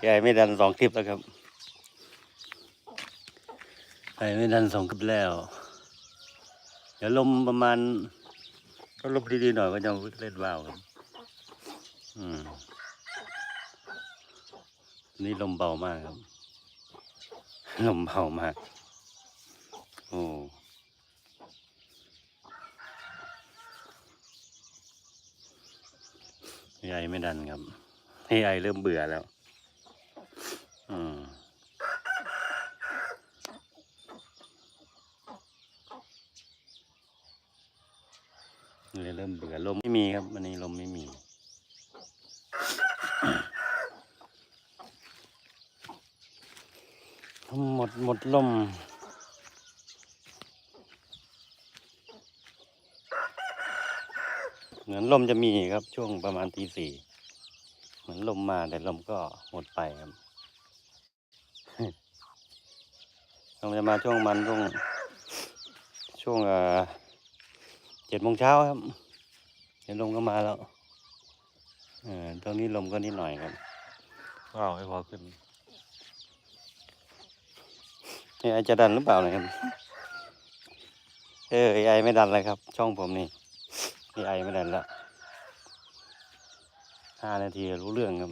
แกไม่ดันสองคลิปแล้วครับไปไม่ดันสองคลิปแล้ว เดี๋ยวลมประมาณก็ลมดีๆหน่อยก็จะเล่นว่าวครับ อืม นี่ลมเบามากครับ ลมเบามาก โอ้ไอไม่ดันครับให้ไอเริ่มเบื่อแล้ว อืม เลยเริ่มเบื่อลมไม่มีครับ วันนี้ลมไม่มี หมดหมดลมเหมือนลมจะมีครับช่วงประมาณตีสี่เหมือนลมมาแต่ลมก็หมดไปครับลมจะมาช่วงมันช่วงช่วงเอ่อเจ็ดโมงเช้าครับ เดี๋ยวลมก็มาแล้วเออตรงนี้ลมก็นิดหน่อยครับว้าวให้พอขึ้นนี่ไอจะดันหรือเปล่าเนะครับ เออไอไม่ดันเลยครับ ช่องผมนี่นี่ไอไม่ดันละห้านาทีรู้เรื่องครับ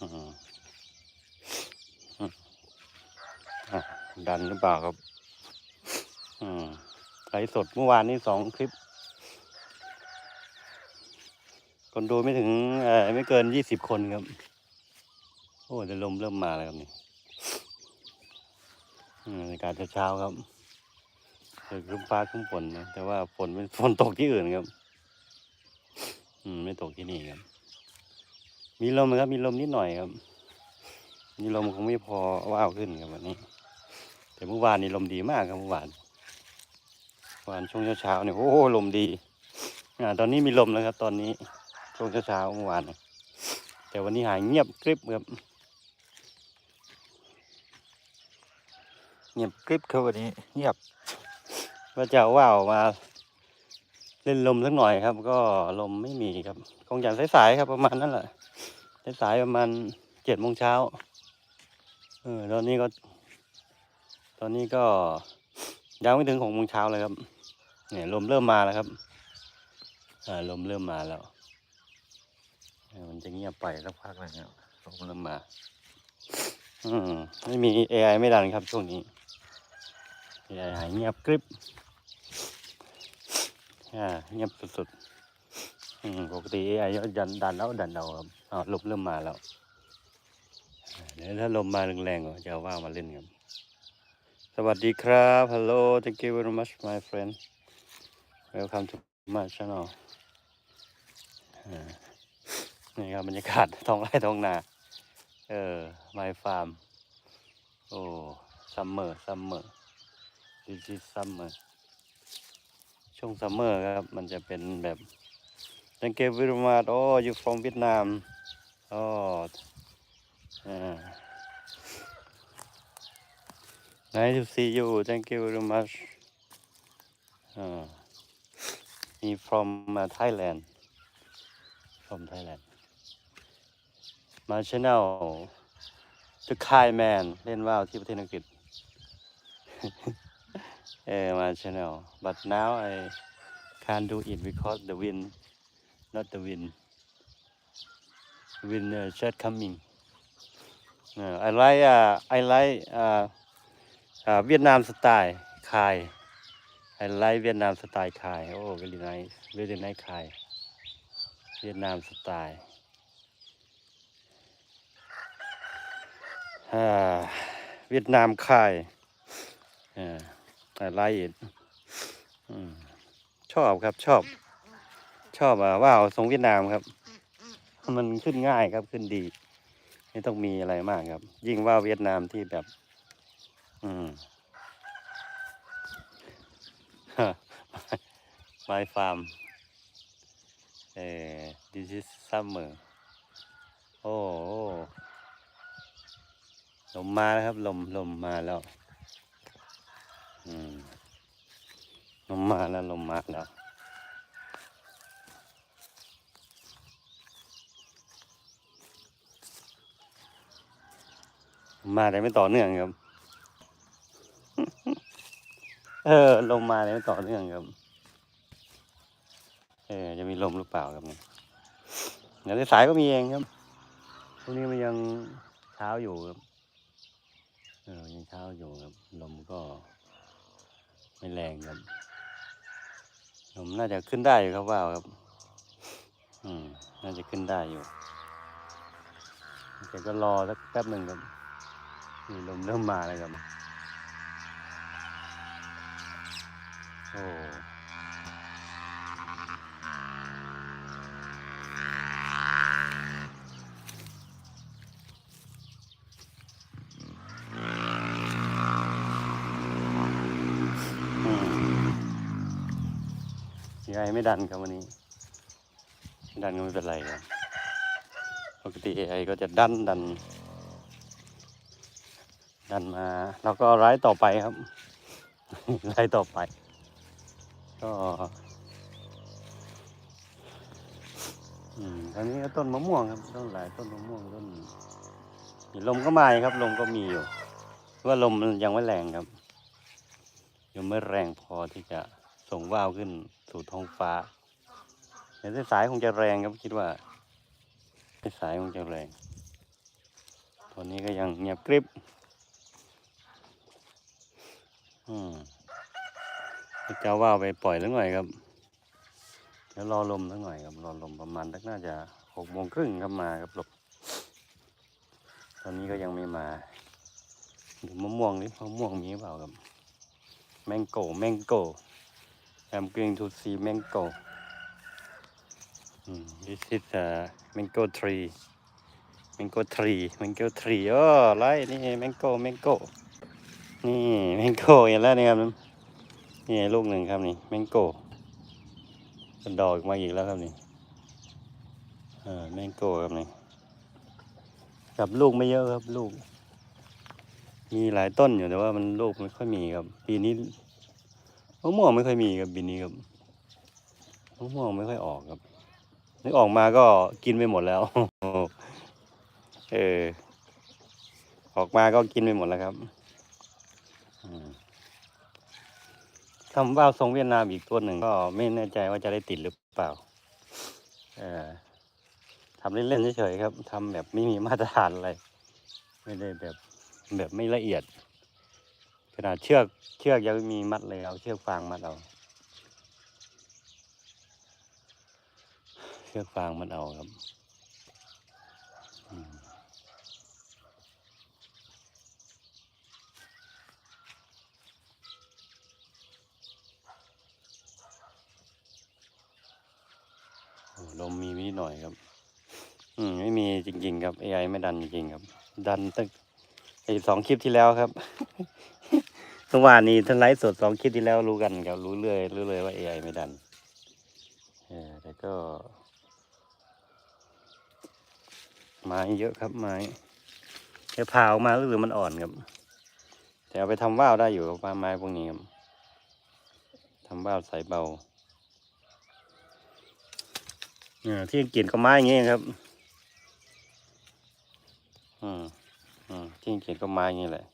อืมอืมอะดันหรือเปล่าครับอืม ไลฟ์สดเมื่อวานนี้สองคลิป คนดูไม่ถึงไม่เกินยี่สิบคนครับ โอ้แต่ลมเริ่มมาแล้วครับนี่อืมอากาศเช้าๆครับเจอครึ้มฟ้าครึ้มฝนนะแต่ว่าฝนเป็นฝนตกที่อื่นครับ อืม ไม่ตกที่นี่ครับ มีลมครับ มีลมนิดหน่อยครับ มีลมคงไม่พอว่าวขึ้นครับวันนี้ แต่เมื่อวานนี้ลมดีมากครับเมื่อวาน วานช่วงเช้าๆเนี่ยโอ้ลมดีอ่าตอนนี้มีลมแล้วครับ ตอนนี้ช่วงเช้าๆเมื่อวานแต่วันนี้หายเงียบกริบครับเงียบกริบครับวันนี้เงียบว่าจะเอว่าวมา เล่นลมสักหน่อยครับ ก็ลมไม่มีครับคงอย่างสายๆครับประมาณนั้นแหละสายๆประมาณเจ็ดโมงเช้าเออตอนนี้ก็ ตอนนี้ก็ยังไม่ถึงหกโมงเช้าเลยครับ เนี่ยลมเริ่มมาแล้วครับอ่าลมเริ่มมาแล้วมันจะเงียบไปสักพักเลยครับลมเริ่มมา อืมไม่มี AI ไม่ดันครับช่วงนี้ AI หายเงียบกริบอ่าเงียบสุดๆอืมปกติ AI ก็ดันดันแล้วดันเอาครับอ้าลมเริ่มมาแล้วเดี๋ยวถ้าลมมาแรงๆก็จะว่ามาเล่นครับสวัสดีครับ Hello thank you very much my friend welcome to my channel นี่ครับบรรยากาศท้องไร่ท้องนา เออ my farm โอ้ summer summer this is summer ช่วง summer ครับ มันจะเป็นแบบ thank you very much oh you from Vietnam oh อ่า Nice to see you. Thank you very much. Uh, he from uh, Thailand. From Thailand. My channel The Kai Man เล่นว่าวที่ประเทศอังกฤษเออ my channel but now I can't do it because the wind not the wind wind uh, just coming uh, I like uh, I like uh, อ่าเวียดนามสไตล์คาย ไฮไลท์เวียดนามสไตล์คายโอ้ very nice very nice คายเวียดนามสไตล์อ่าเวียดนามคายอไฮไลท์ชอบครับชอบ ชอบอว่าวทรงเวียดนามครับ มันขึ้นง่ายครับขึ้นดี ไม่ต้องมีอะไรมากครับ ยิ่งว่าวเวียดนามที่แบบ อืม my farm uh, this is summer โอ้ลมมาแล้วครับ ลมลมมาแล้วลมมาแล้วลมมาแล้วมาได้ไม่ต่อเนื่องครับ เออ ลมมาแต่ไม่ต่อเนื่องครับ เออ จะมีลมหรือเปล่าครับเนี่ยเดี๋ยวในสายก็มีเองครับพวกนี้มันยังเช้าอยู่ครับเออยังเช้าอยู่ครับ ลมก็ไม่แรงครับ ลมน่าจะขึ้นได้อยู่ครับว่าวครับ อืม น่าจะขึ้นได้อยู่แต่ก็รอสักแป๊บหนึ่งครับมีลมเริ่มมาแล้วครับ โอ้อืมยังไงไม่ดันครับวันนี้ ดันก็ไม่เป็นไรครับปกติ AI ก็จะดันดัน ดันมา แล้วก็ไลฟ์ต่อไปครับไลฟ์ต่อไป ก็อืมตอนนี้ก็ต้นมะม่วงครับต้นหลายต้นมะม่วงต้นลมก็มาครับ ลมก็มีอยู่ว่าลมมันยังไม่แรงครับยังไม่แรงพอที่จะส่งว่าวขึ้นสู่ท้องฟ้าแต่สายคงจะแรงครับคิดว่าสายคงจะแรง ตอนนี้ก็ยังเงียบกริบอืม จะว่าวไปปล่อยแล้วหน่อยครับเดี๋ยวรอลมสักหน่อยครับรอลมประมาณสักน่าจะหกโมงครึ่งครับมาครับหลบตอนนี้ก็ยังไม่มาดูมะม่วงนี่มะม่วงมีเปล่าครับแมงโก้แมงโก้ I'm going to see mango อืม this is a mango tree mango tree mango tree โอ้ไรนี่ mango mango นี่แมงโก้เห็นแล้วนี่ครับ นี่ลูกหนึ่งครับนี่แมงโก้เป็นดอกมาอีกแล้วครับนี่เออแมงโก้ครับนี่กับลูกไม่เยอะครับลูก มีหลายต้นอยู่แต่ว่ามันลูกไม่ค่อยมีครับ ปีนี้มะม่วงไม่ค่อยมีครับปีนี้ครับมะม่วงไม่ค่อยออกครับนึกออกมาก็กินไปหมดแล้ว เออออกมาก็กินไปหมดแล้วครับ อืม ทำว่าวทรงเวียดนามอีกตัวหนึ่งก็ไม่แน่ใจว่าจะได้ติดหรือเปล่าเออทำเล่นๆเฉยๆครับทำแบบไม่มีมาตรฐานอะไร ไม่ได้แบบแบบไม่ละเอียด ขนาดเชือกเชือกยังไม่มีมัดเลยเอาเชือกฟางมัดเอาเชือกฟางมัดเอาครับอืม โอ้ ลมมีนิดหน่อยครับ อืมไม่มีจริง ๆ ครับ AI ไม่ดันจริงๆครับ ดันตั้งไอ้สองคลิปที่แล้วครับเมื่อวานนี้ท่านไลฟ์สดสองคลิปที่แล้วรู้กันครับรู้เรื่อยรู้เลยว่า AI ไม่ดันเออแต่ก็ ไม้เยอะครับไม้แค่ผ่าออกมาก็คือมันอ่อนครับ แต่เอาไปทำว่าวได้อยู่ครับไม้พวกนี้ครับทำว่าวสายเบา ที่อังกฤษก็ไม้อย่างงี้ครับ อืมอืมที่อังกฤษก็ไม้อย่างงี้แหละ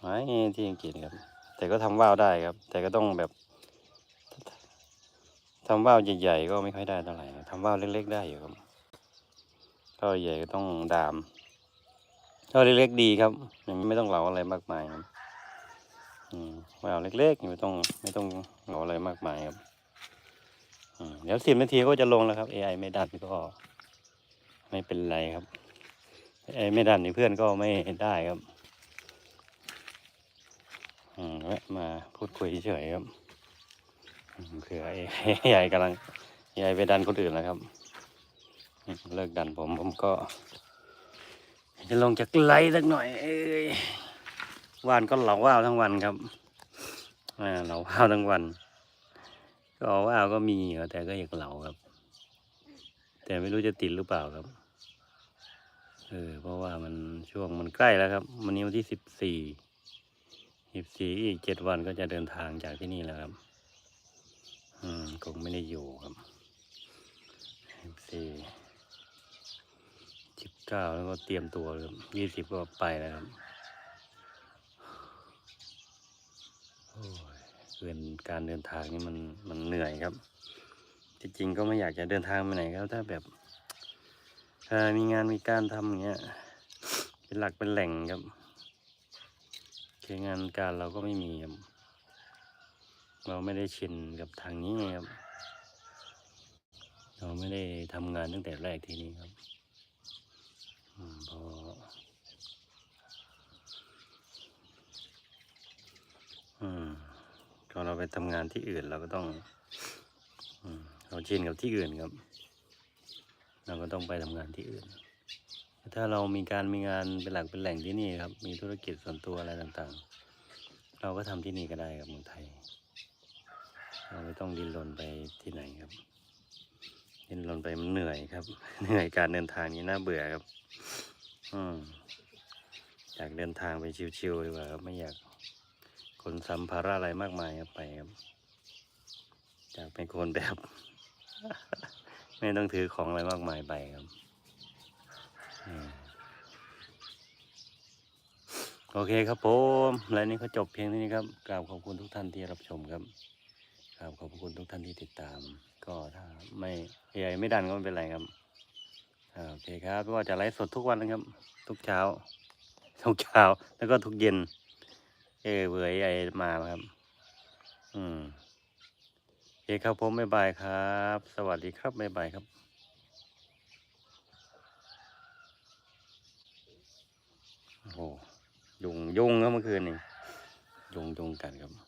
ไม้อย่างงี้ที่อังกฤษครับ แต่ก็ทำว่าวได้ครับ แต่ก็ต้องแบบทำว่าวใหญ่ๆก็ไม่ค่อยได้เท่าไหร่ทำว่าวเล็กๆได้อยู่ครับก็ใหญ่ก็ต้องดามก็เล็กๆดีครับย่างไม่ต้องเหลาอะไรมากมายครับอืมว่าวเล็กๆไม่ต้องไม่ต้องเหลาอะไรมากมายครับ เดี๋ยวสิบนาทีก็จะลงแล้วครับ AI ไม่ดันก็ ไม่เป็นไรครับ AI ไม่ดันนี่เพื่อนก็ไม่ได้ครับอืมแวะมาพูดคุยเฉยครับอืมเผื่อ AI กำลัง AI ไปดันคนอื่นแล้วครับ เลิกดันผมผมก็ จะลงจากไลฟ์สักหน่อย เอ้ยว่านก็เหลาว่าวทั้งวันครับอ่าเหลาว่าวทั้งวัน ก็ว่าวก็มีแต่ก็อยากเหลาครับ แต่ไม่รู้จะติดหรือเปล่าครับ เออ เพราะว่ามันช่วงมันใกล้แล้วครับ วันนี้วันที่สิบสี่สิบสี่อีกเจ็ดวันก็จะเดินทางจากที่นี่แล้วครับ อืมคงไม่ได้อยู่ครับสิบสี่สิบเก้าแล้วก็เตรียมตัวเลยครับยี่สิบก็ไปแล้วครับโอ้ ยเกินการเดินทางนี่มันมันเหนื่อยครับที่จริงก็ไม่อยากจะเดินทางไปไหนครับถ้าแบบถ้ามีงานมีการทำอย่างเงี้ยเป็นหลักเป็นแหล่งครับแค่งานการเราก็ไม่มีครับเราไม่ได้ชินกับทางนี้ไงครับ เราไม่ได้ทำงานตั้งแต่แรกที่นี่ครับพออืม พอเราไปทำงานที่อื่นเราก็ต้องอเราชินกับที่อื่นครับ เราก็ต้องไปทำงานที่อื่น ถ้าเรามีการมีงานเป็นหลักเป็นแหล่งที่นี่ครับ มีธุรกิจส่วนตัวอะไรต่างๆ เราก็ทำที่นี่ก็ได้ครับเมืองไทย เราไม่ต้องดิ้นรนไปที่ไหนครับดิ้นรนไปมันเหนื่อยครับ เหนื่อยการเดินทางนี้น่าเบื่อครับ อืมอยากเดินทางไปชิวๆดีกว่าครับไม่อยาก นสัมภาระอะไรมากมายครับไปครับอยากเป็นคนแบบ ไม่ต้องถือของอะไรมากมายไปครับ โอเคครับผมและนี่ก็จบเพียงเท่านี้ครับกราบขอบคุณทุกท่านที่รับชมครับกราบขอบคุณทุกท่านที่ติดตาม ก็ถ้าไม่เอไอไม่ดันก็ไม่เป็นไรครับโอเคครับไม่ว่าจะไลฟ์สดทุกวันนะครับ ทุกเช้าทุกเช้าแล้วก็ทุกเย็น เออเบื่อไอมาครับ อืมเอเคครับผมบ๊ายบายครับ สวัสดีครับบ๊ายบายครับโอ้โหยุงยุงครับเมื่อคืนนี่ยุงยุงกันครับ